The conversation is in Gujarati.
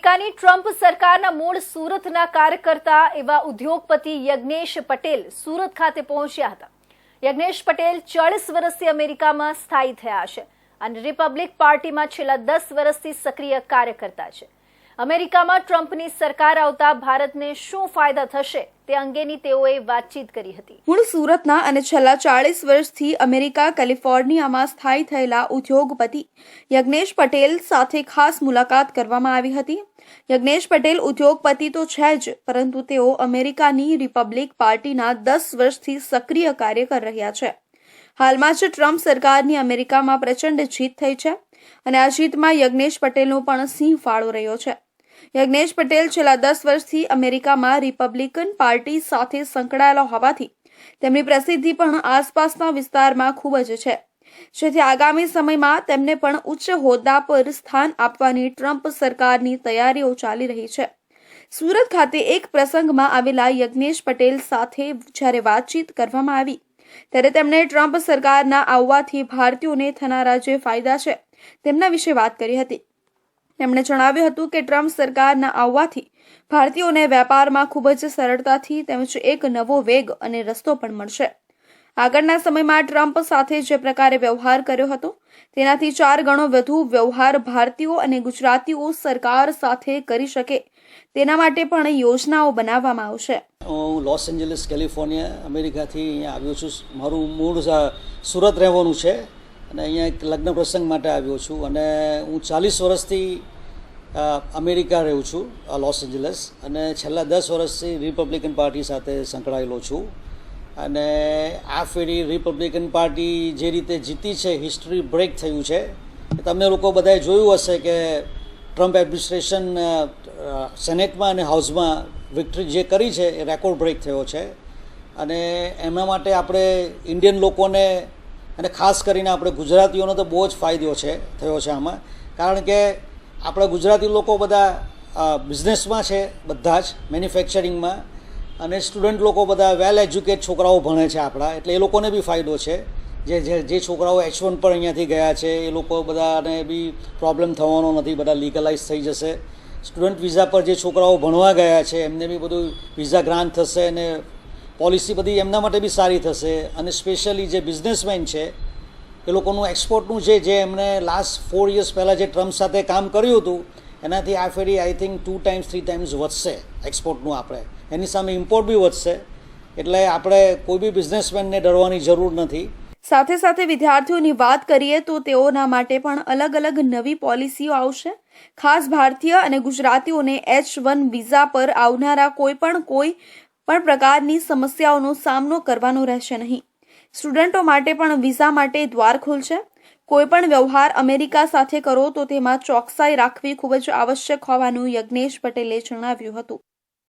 અમેરિકાની ટ્રમ્પ સરકારના મૂળ સુરતના કાર્યકર્તા એવા ઉદ્યોગપતિ યજ્ઞેશ પટેલ સુરત ખાતે પહોંચ્યા હતા. યજ્ઞેશ પટેલ ચાળીસ વર્ષથી અમેરિકામાં સ્થાયી થયા છે અને રિપબ્લિક પાર્ટીમાં છેલ્લા દસ વર્ષથી સક્રિય કાર્યકર્તા છે. અમેરિકામાં ટ્રમ્પની સરકાર આવતા ભારતને શું ફાયદા થશે તે અંગેની તેઓએ વાતચીત કરી હતી. મૂળ સુરતના અને છેલ્લા ચાળીસ વર્ષથી અમેરિકા કેલિફોર્નિયામાં સ્થાયી થયેલા ઉદ્યોગપતિ યજ્ઞેશ પટેલ સાથે ખાસ મુલાકાત કરવામાં આવી હતી. યજ્ઞેશ પટેલ ઉદ્યોગપતિ તો છે જ, પરંતુ તેઓ અમેરિકાની રિપબ્લિક પાર્ટીના દસ વર્ષથી સક્રિય કાર્ય કરી રહ્યા છે. હાલમાં જ ટ્રમ્પ સરકારની અમેરિકામાં પ્રચંડ જીત થઈ છે અને આ જીતમાં યજ્ઞેશ પટેલનો પણ સિંહ ફાળો રહ્યો છે. યજ્ઞેશ પટેલ છેલ્લા દસ વર્ષથી અમેરિકામાં રિપબ્લિકન પાર્ટી સાથે સંકળાયેલા હોવાથી તેમની પ્રસિદ્ધિ પણ આસપાસના વિસ્તારમાં ખૂબ જ છે. જેથી આગામી સમયમાં તેમને પણ ઉચ્ચ હોદ્દા પર સ્થાન આપવાની ટ્રમ્પ સરકારની તૈયારીઓ ચાલી રહી છે. સુરત ખાતે એક પ્રસંગમાં આવેલા યજ્ઞેશ પટેલ સાથે જ્યારે વાતચીત કરવામાં આવી, ત્યારે તેમણે ટ્રમ્પ સરકારના આવવાથી ભારતીયોને થનારા જે ફાયદા છે, તેમના વિશે વાત કરી હતી. તેમણે જણાવ્યું હતું કે ટ્રમ્પ સરકારના આવવાથી ભારતીયોને વેપારમાં ખૂબ જ સરળતાથી તેમજ એક નવો વેગ અને રસ્તો પણ મળશે. આગળના સમયમાં ટ્રમ્પ સાથે જે પ્રકારે વ્યવહાર કર્યો હતો, તેનાથી ચાર ગણો વધુ વ્યવહાર ભારતીયો અને ગુજરાતીઓ સરકાર સાથે કરી શકે, તેના માટે પણ યોજનાઓ બનાવવામાં આવશે. હું લોસ એન્જલિસ, કેલિફોર્નિયા, અમેરિકાથી અહીંયા આવ્યો છું. મારું મૂળ સુરત રહેવાનું છે અને અહીંયા એક લગ્ન પ્રસંગ માટે આવ્યો છું અને હું ચાલીસ વર્ષથી અમેરિકા રહું છું લોસ એન્જલસ અને છેલ્લા દસ વર્ષથી રિપબ્લિકન પાર્ટી સાથે સંકળાયેલો છું. અને આ ફેરી રિપબ્લિકન પાર્ટી જે રીતે જીતી છે હિસ્ટ્રી બ્રેક થયું છે તમે લોકો બધાએ જોયું હશે કે ટ્રમ્પ એડમિનિસ્ટ્રેશન સેનેટમાં અને હાઉસમાં વિક્ટરી જે કરી છે, એ રેકોર્ડ બ્રેક થયો છે. અને એના માટે આપણે ઇન્ડિયન લોકોને અને ખાસ કરીને આપણે ગુજરાતીઓનો તો બહુ જ ફાયદો છે, થયો છે આમાં. કારણ કે આપણા ગુજરાતી લોકો બધા બિઝનેસમાં છે, બધા જ મેન્યુફેક્ચરિંગમાં અને સ્ટુડન્ટ લોકો બધા વેલ એજ્યુકેટ છોકરાઓ ભણે છે આપણા. એટલે એ લોકોને બી ફાયદો છે. જે જે છોકરાઓ એચ વન પર અહીંયાથી ગયા છે, એ લોકો બધાને બી પ્રોબ્લેમ થવાનો નથી. બધા લીગલાઇઝ થઈ જશે. સ્ટુડન્ટ વિઝા પર જે છોકરાઓ ભણવા ગયા છે, એમને બી બધું વિઝા ગ્રાન્ટ થશે અને પોલિસી બધી એમના માટે બી સારી થશે. અને સ્પેશિયલી જે બિઝનેસમેન છે, એ લોકોનું એક્સપોર્ટનું છે જે એમણે લાસ્ટ ફોર યર્સ પહેલાં જે ટ્રમ્પ સાથે કામ કર્યું હતું એનાથી આ ferry I think two times three times વધશે એક્સપોર્ટનું આપણે. એની સામે ઇમ્પોર્ટ બી વધશે. એટલે આપણે કોઈ બી બિઝનેસમેનને ડરવાની જરૂર નથી. સાથે સાથે વિદ્યાર્થીઓની વાત કરીએ તો તેઓના માટે પણ અલગ અલગ નવી પોલિસીઓ આવશે. ખાસ ભારતીય અને ગુજરાતીઓને એચ વન વિઝા પર આવનારા કોઈ પણ કોઈ પણ પ્રકારની સમસ્યાઓનો સામનો કરવાનો રહેશે નહીં. સ્ટુડન્ટો માટે પણ વિઝા માટે દ્વાર ખુલશે. કોઈ પણ વ્યવહાર અમેરિકા સાથે કરો તો તેમાં ચોકસાઈ રાખવી ખૂબ જ આવશ્યક હોવાનું યજ્ઞેશ પટેલે જણાવ્યું હતું.